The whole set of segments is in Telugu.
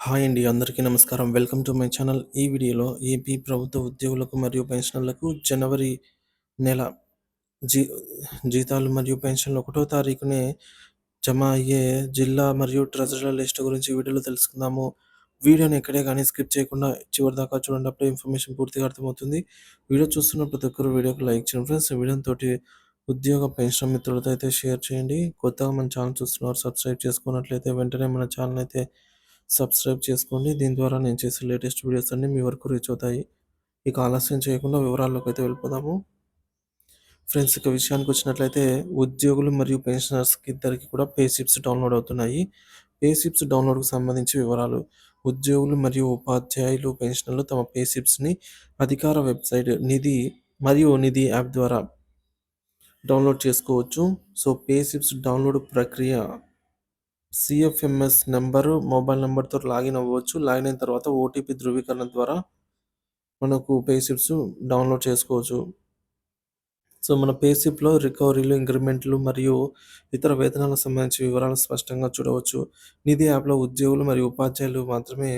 హాయ్ అండి అందరికీ నమస్కారం. Welcome to my channel. ఈ వీడియోలో ఏపీ ప్రభుత్వ ఉద్యోగులకు మరియు పెన్షనర్లకు జనవరి నెల జీ జీతాలు మరియు పెన్షన్లు ఒకటో తారీఖునే జమ అయ్యే జిల్లా మరియు ట్రెజరీల లిస్ట్ గురించి వీడియోలో తెలుసుకుందాము. వీడియోని ఎక్కడే కానీ స్కిప్ చేయకుండా చివరి దాకా చూడండి అప్పుడే ఇన్ఫర్మేషన్ పూర్తిగా అర్థమవుతుంది. వీడియో చూస్తున్న ప్రతి ఒక్కరు వీడియోకి లైక్ చేయండి ఫ్రెండ్స్. వీడియోతో తోటి ఉద్యోగ పెన్షన్ మిత్రులతో అయితే షేర్ చేయండి. కొత్తగా మన ఛానల్ చూస్తున్నారు సబ్స్క్రైబ్ చేసుకున్నట్లయితే వెంటనే మన ఛానల్ అయితే సబ్స్క్రైబ్ చేసుకోండి. దీని ద్వారా నేను చేసే లేటెస్ట్ వీడియోస్ అన్నీ మీ వరకు రీచ్ అవుతాయి. ఇక ఆలస్యం చేయకుండా వివరాల్లోకి అయితే వెళ్ళిపోదాము. ఫ్రెండ్స్ ఇక విషయానికి వచ్చినట్లయితే ఉద్యోగులు మరియు పెన్షనర్స్కి ఇద్దరికి కూడా పే సిప్స్ డౌన్లోడ్ అవుతున్నాయి. పే డౌన్లోడ్కి డౌన్లోడ్కు సంబంధించి వివరాలు. ఉద్యోగులు మరియు ఉపాధ్యాయులు పెన్షనర్లు తమ పేషిప్స్ని అధికార వెబ్సైట్ నిధి మరియు నిధి యాప్ ద్వారా డౌన్లోడ్ చేసుకోవచ్చు. సో పేషిప్స్ డౌన్లోడ్ ప్రక్రియ సిఎఫ్ఎంఎస్ నెంబరు మొబైల్ నెంబర్తో లాగిన్ అవ్వచ్చు. లాగిన్ అయిన తర్వాత ఓటీపీ ధృవీకరణ ద్వారా మనకు పేషిప్స్ డౌన్లోడ్ చేసుకోవచ్చు. సో మన పేసిప్లో రికవరీలు ఇంక్రిమెంట్లు మరియు ఇతర వేతనాలకు సంబంధించి వివరాలు స్పష్టంగా చూడవచ్చు. నిధి యాప్లో ఉద్యోగులు మరియు ఉపాధ్యాయులు మాత్రమే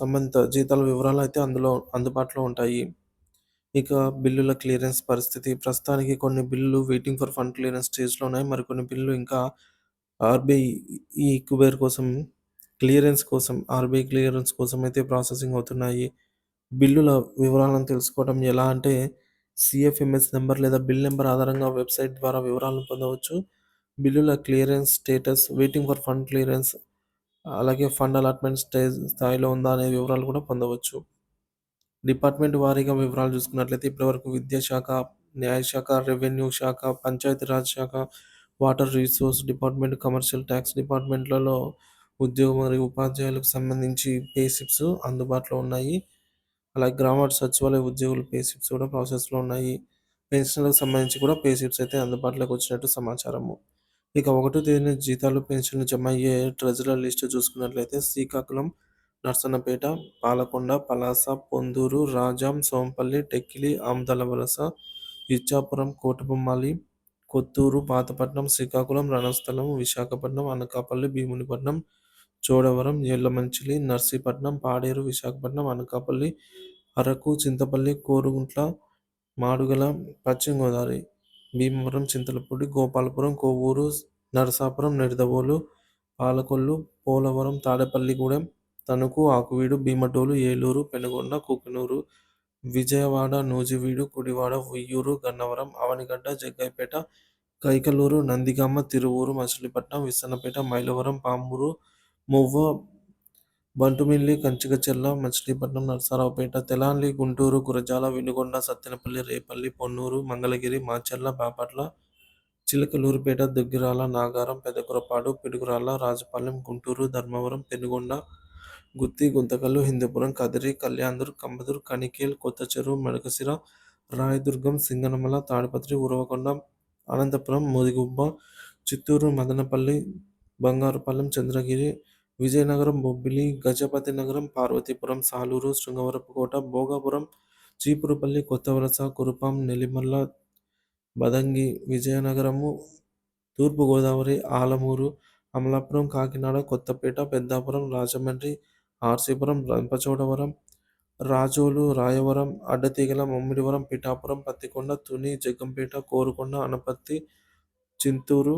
సంబంధిత జీతాల వివరాలు అయితే అందులో అందుబాటులో ఉంటాయి. ఇక బిల్లుల క్లియరెన్స్ పరిస్థితి. ప్రస్తుతానికి కొన్ని బిల్లులు వెయిటింగ్ ఫర్ ఫండ్ క్లియరెన్స్ స్టేజ్లో ఉన్నాయి. మరికొన్ని బిల్లులు ఇంకా ఆర్బీఐ ఈ కుబేర్ కోసం క్లియరెన్స్ కోసం ఆర్బీఐ క్లియరెన్స్ కోసం అయితే ప్రాసెసింగ్ అవుతున్నాయి. బిల్లుల వివరాలను తెలుసుకోవడం ఎలా అంటే సిఎఫ్ఎంఎస్ నెంబర్ లేదా బిల్ నెంబర్ ఆధారంగా వెబ్సైట్ ద్వారా వివరాలను పొందవచ్చు. బిల్లుల clearance status waiting for fund clearance అలాగే ఫండ్ అలాట్మెంట్ స్టే స్థాయిలో ఉందా అనే వివరాలు కూడా పొందవచ్చు. డిపార్ట్మెంట్ వారీగా వివరాలు చూసుకున్నట్లయితే ఇప్పటివరకు విద్యాశాఖ న్యాయశాఖ రెవెన్యూ శాఖ పంచాయతీరాజ్ శాఖ water resource department commercial tax డిపార్ట్మెంట్లలో ఉద్యోగం మరియు ఉపాధ్యాయులకు సంబంధించి పేసిప్స్ అందుబాటులో ఉన్నాయి. అలాగే గ్రామ సచివాలయ ఉద్యోగుల పే సిప్స్ కూడా ప్రాసెస్లో ఉన్నాయి. పెన్షన్లకు సంబంధించి కూడా పేసిప్స్ అయితే అందుబాటులోకి వచ్చినట్టు సమాచారము. ఇక ఒకటో తేదీన జీతాలు పెన్షన్లు జమ అయ్యే ట్రెజరర్ లిస్టు చూసుకున్నట్లయితే శ్రీకాకుళం నర్సన్నపేట పాలకొండ పలాస పొందూరు రాజాం సోంపల్లి టెక్కిలి ఆమదల వలస ఇచ్చాపురం కోటబొమ్మాలి కొత్తూరు పాతపట్నం శ్రీకాకుళం రణస్థలం విశాఖపట్నం అనకాపల్లి భీమునిపట్నం చోడవరం ఎల్లమంచిలి నర్సీపట్నం పాడేరు విశాఖపట్నం అనకాపల్లి అరకు చింతపల్లి కోరుగుంట్ల మాడుగల పశ్చిమ గోదావరి భీమవరం చింతలపూడి గోపాలపురం కొవ్వూరు నరసాపురం నిడదవోలు పాలకొల్లు పోలవరం తాడేపల్లిగూడెం తణుకు ఆకువీడు భీమటోలు ఏలూరు పెనుగొండ కుకునూరు విజయవాడ నూజివీడు కుడివాడ ఉయ్యూరు గన్నవరం అవనిగడ్డ జగ్గైపేట కైకలూరు నందిగామ తిరువూరు మచిలీపట్నం విసన్నపేట మైలవరం పామూరు మువ్వ బంటుమిల్లి కంచికచెర్ల మచిలీపట్నం నరసరావుపేట తెలాలి గుంటూరు గురజాల వినుగొండ సత్తెనపల్లి రేపల్లి పొన్నూరు మంగళగిరి మాచర్ల బాపట్ల చిలకలూరుపేట దగ్గిరాల నాగారం పెదకురపాడు పిడుగురాల రాజపాలెం గుంటూరు ధర్మవరం పెనుగొండ గుత్తి గుంతకల్లు హిందూపురం కదిరి కళ్యాణ్దుర్ కంబదూర్ కనికేల్ కొత్త చెరువు మెడకసిర రాయదుర్గం సింగనమల తాడిపత్రి ఉరవకొండ అనంతపురం మోదిగుబ్బ చిత్తూరు మదనపల్లి బంగారుపాలెం చంద్రగిరి విజయనగరం బొబ్బిలి గజపతి నగరం పార్వతీపురం సాలూరు శృంగవరపుకోట భోగాపురం చీపురుపల్లి కొత్తవలస కురుపాం నెల్లిమల్ల బదంగి విజయనగరము తూర్పుగోదావరి ఆలమూరు అమలాపురం కాకినాడ కొత్తపేట పెద్దాపురం రాజమండ్రి ఆర్సీపురం రంపచోడవరం రాజోలు రాయవరం అడ్డతీగల మమ్మిడివరం పిఠాపురం పత్తికొండ తుని జగ్గంపేట కోరుకొండ అనపత్తి చింతూరు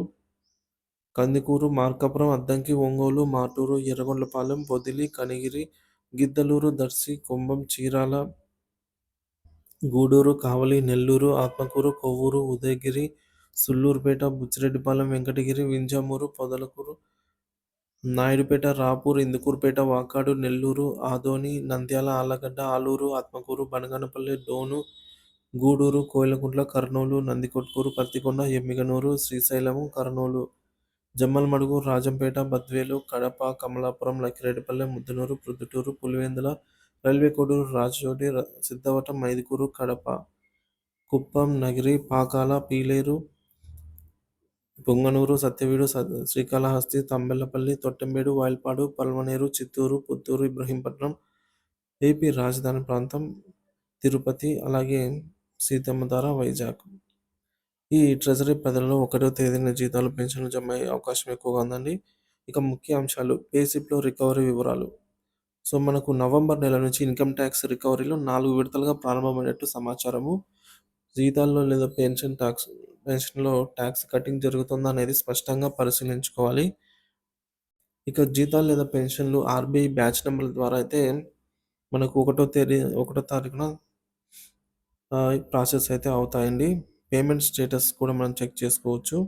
కందికూరు మార్కాపురం అద్దంకి ఒంగోలు మాటూరు ఎర్రగొండపాలెం పొదిలి కనిగిరి గిద్దలూరు దర్శి కుంభం చీరాల గూడూరు కావలి నెల్లూరు ఆత్మకూరు కొవ్వూరు ఉదయగిరి సుల్లూరుపేట బుచ్చిరెడ్డిపాలెం వెంకటగిరి వింజమూరు పొదలకూరు నాయుడుపేట రాపూర్ ఇందుకూరుపేట వాకాడు నెల్లూరు ఆదోని నంద్యాల ఆలగడ్డ ఆలూరు ఆత్మకూరు బనగానపల్లి డోను గూడూరు కోయిలకుంట్ల కర్నూలు నందికొట్కూరు పత్తికొండ ఎమ్మిగనూరు శ్రీశైలము కర్నూలు జమ్మలమడుగు రాజంపేట బద్వేలు కడప కమలాపురం లక్కిరెడ్డిపల్లె ముద్దనూరు ప్రొద్దుటూరు పులివెందుల రైల్వే కోడూరు రాజచోటి సిద్ధవటం మైదుకూరు కడప కుప్పం నగిరి పాకాల పీలేరు పొంగనూరు సత్యవీడు స- శ్రీకాళహస్తి తంబెల్లపల్లి తొట్టెంబేడు వాయల్పాడు పల్వనేరు చిత్తూరు పుత్తూరు ఇబ్రహీంపట్నం ఏపీ రాజధాని ప్రాంతం తిరుపతి అలాగే సీతమ్మధార వైజాగ్ ఈ ట్రెజరీ పదవిలో ఒకటో తేదీన జీతాలు పెన్షన్లు జమ అయ్యే అవకాశం ఎక్కువగా ఉందండి ఇక ముఖ్య అంశాలు పేసిప్లో రికవరీ వివరాలు. సో, మనకు నవంబర్ నెల నుంచి ఇన్‌కమ్ టాక్స్ రికవరీలో నాలుగు విడతలుగా ప్రారంభమైనట్టు సమాచారము. జీతాల్లో లేదా పెన్షన్ టాక్స్ పెన్షన్‌లో టాక్స్ కటింగ్ జరుగుతుందా అనేది స్పష్టంగా పరిశీలించుకోవాలి. ఇక జీతాలు లేదా పెన్షన్‌లు ఆర్‌బీఐ బ్యాచ్ నెంబర్ల ద్వారా అయితే మనకు ఒకటో తేదీ ఒకటో తారీఖున ప్రాసెస్ అయితే అవుతాయండి. పేమెంట్ స్టేటస్ కూడా మనం చెక్ చేసుకోవచ్చు.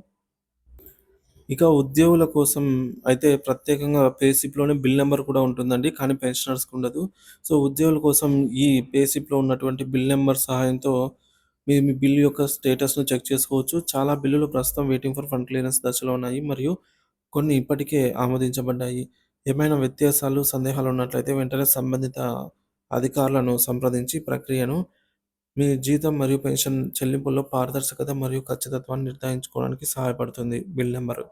ఇక ఉద్యోగుల కోసం అయితే ప్రత్యేకంగా పేసిప్లోనే బిల్ నెంబర్ కూడా ఉంటుందండి. కానీ పెన్షనర్స్‌కి ఉండదు. సో, ఉద్యోగుల కోసం ఈ పేసిప్లో ఉన్నటువంటి బిల్ నెంబర్ సహాయంతో మీ మీ బిల్లు యొక్క స్టేటస్‌ను చెక్ చేసుకోవచ్చు. చాలా బిల్లులు ప్రస్తుతం వెయిటింగ్ ఫర్ ఫండ్ క్లియరెన్స్ దశలో ఉన్నాయి. మరియు కొన్ని ఇప్పటికే ఆమోదించబడ్డాయి. ఏమైనా వ్యత్యాసాలు, సందేహాలు ఉన్నట్లయితే వెంటనే సంబంధిత అధికారులను సంప్రదించి ప్రక్రియను మీ జీతం మరియు పెన్షన్ చెల్లింపుల్లో పారదర్శకత మరియు ఖచ్చితత్వాన్ని నిర్ధారించుకోవడానికి సహాయపడుతుంది బిల్ నెంబర్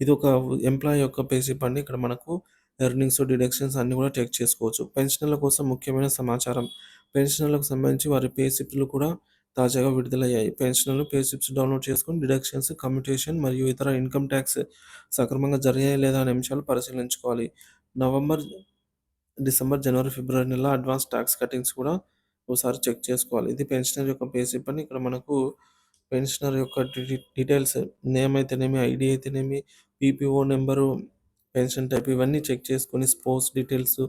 ఇది ఒక ఎంప్లాయీ యొక్క పే అండి. ఇక్కడ మనకు ఎర్నింగ్స్, డిడక్షన్స్ అన్నీ కూడా చెక్ చేసుకోవచ్చు. పెన్షనర్ల కోసం ముఖ్యమైన సమాచారం. పెన్షనర్లకు సంబంధించి వారి పే స్లిప్‌లు కూడా తాజాగా విడుదలయ్యాయి. పెన్షనర్లు పే స్లిప్స్ డౌన్‌లోడ్ చేసుకొని డిడక్షన్స్, కమ్యూటేషన్ మరియు ఇతర ఇన్‌కమ్ టాక్స్ సక్రమంగా జరిగాయా లేదా అనే అంశాలు పరిశీలించుకోవాలి. నవంబర్, డిసెంబర్, జనవరి, ఫిబ్రవరి నెల అడ్వాన్స్ టాక్స్ కటింగ్స్ కూడా ఒకసారి చెక్ చేసుకోవాలి. ఇది పెన్షనర్ యొక్క పే స్లిప్ అని ఇక్కడ మనకు పెన్షనర్ యొక్క డీటెయిల్స్ నేమ్ అయితేనేమి, ఐడి అయితేనేమి, పీపీఓ నెంబరు పెన్షన్ టైప్ ఇవన్నీ చెక్ చేసుకొని sports details,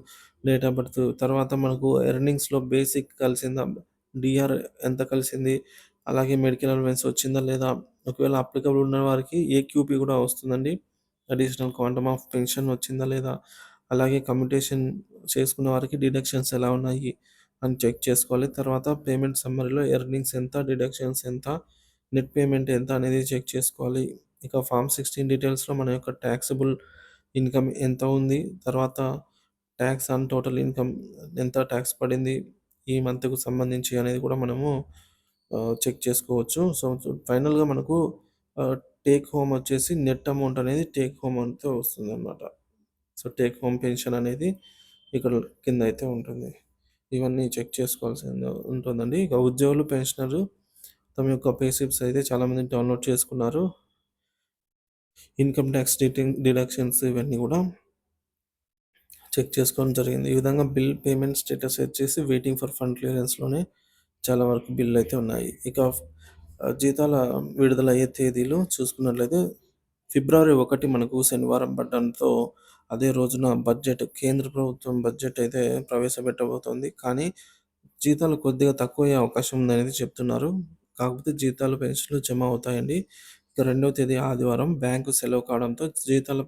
date of birth తర్వాత మనకు ఎర్నింగ్స్‌లో బేసిక్ కలిసిందా, డిఆర్ ఎంత కలిసింది, అలాగే మెడికల్ అలవెన్స్ వచ్చిందా లేదా, ఒకవేళ అప్లికబుల్ ఉన్న వారికి క్యూపీ కూడా వస్తుందండి. అడిషనల్ క్వాంటమ్ ఆఫ్ పెన్షన్ వచ్చిందా లేదా, అలాగే కమ్యూటేషన్ చేసుకున్న వారికి డిడక్షన్స్ ఎలా ఉన్నాయి అని చెక్ చేసుకోవాలి. తర్వాత పేమెంట్ సమ్మరీలో ఎర్నింగ్స్ ఎంత, డిడక్షన్స్ ఎంత, నెట్ పేమెంట్ ఎంత అనేది చెక్ చేసుకోవాలి. ఇక ఫార్మ్ 16 డీటెయిల్స్‌లో మన యొక్క టాక్సబుల్ ఇన్‌కమ్ ఎంత ఉంది, తర్వాత ట్యాక్స్ ఆన్ టోటల్ ఇన్‌కమ్ ఎంత ట్యాక్స్ పడింది ఈ మంత్‌కు సంబంధించి అనేది కూడా మనము చెక్ చేసుకోవచ్చు. సో, ఫైనల్‌గా మనకు టేక్ హోమ్ వచ్చేసి నెట్ అమౌంట్ అనేది టేక్ హోమ్ అంతే వస్తుందన్నమాట. సో, టేక్ హోమ్ పెన్షన్ అనేది ఇక్కడ కింద అయితే ఉంటుంది. ఇవన్నీ చెక్ చేసుకోవాల్సి ఉంటుందండి. ఇక ఉద్యోగులు, పెన్షనర్ తమ యొక్క పే స్లిప్స్ అయితే చాలామంది డౌన్‌లోడ్ చేసుకున్నారు. ఇన్‌కమ్ టాక్స్ డిటింగ్ డిడక్షన్స్ ఇవన్నీ కూడా చెక్ చేసుకోవడం జరిగింది. ఈ విధంగా బిల్ పేమెంట్ స్టేటస్ వచ్చేసి వెయిటింగ్ ఫర్ ఫండ్ క్లియరెన్స్‌లోనే చాలా వరకు బిల్లు అయితే ఉన్నాయి. ఇక జీతాల జీతాల విడుదలయ్యే తేదీలు చూసుకున్నట్లయితే ఫిబ్రవరి ఒకటి మనకు శనివారం పడడంతో అదే రోజున బడ్జెట్ కేంద్ర ప్రభుత్వం బడ్జెట్ అయితే ప్రవేశపెట్టబోతోంది. కానీ జీతాలు కొద్దిగా తక్కువ అయ్యే అవకాశం ఉందనేది చెప్తున్నారు. కాకపోతే జీతాలు, పెన్షన్‌లు జమ అవుతాయండి. రెండవ తేదీ ఆదివారం బ్యాంకు సెలవు కావడంతో జీతాల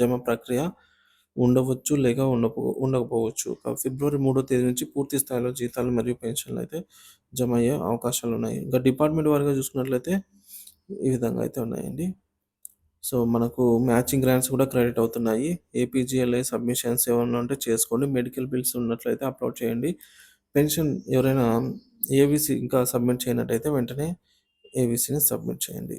జమ ప్రక్రియ ఉండవచ్చు లేక ఉండపో ఉండకపోవచ్చు. ఫిబ్రవరి మూడో తేదీ నుంచి పూర్తి స్థాయిలో జీతాలు మరియు పెన్షన్‌లు అయితే జమ అయ్యే అవకాశాలు ఉన్నాయి. ఇంకా డిపార్ట్మెంట్ వారిగా చూసుకున్నట్లయితే ఈ విధంగా అయితే ఉన్నాయండి. సో, మనకు మ్యాచింగ్ గ్రాంట్స్ కూడా క్రెడిట్ అవుతున్నాయి. ఏపీజీఎల్ఐ సబ్మిషన్స్ ఏమైనా ఉంటే చేసుకోండి. మెడికల్ బిల్స్ ఉన్నట్లయితే అప్లోడ్ చేయండి. పెన్షన్ ఎవరైనా ఏవీసీ ఇంకా సబ్మిట్ చేయనట్టయితే వెంటనే ఏవీసీని సబ్మిట్ చేయండి.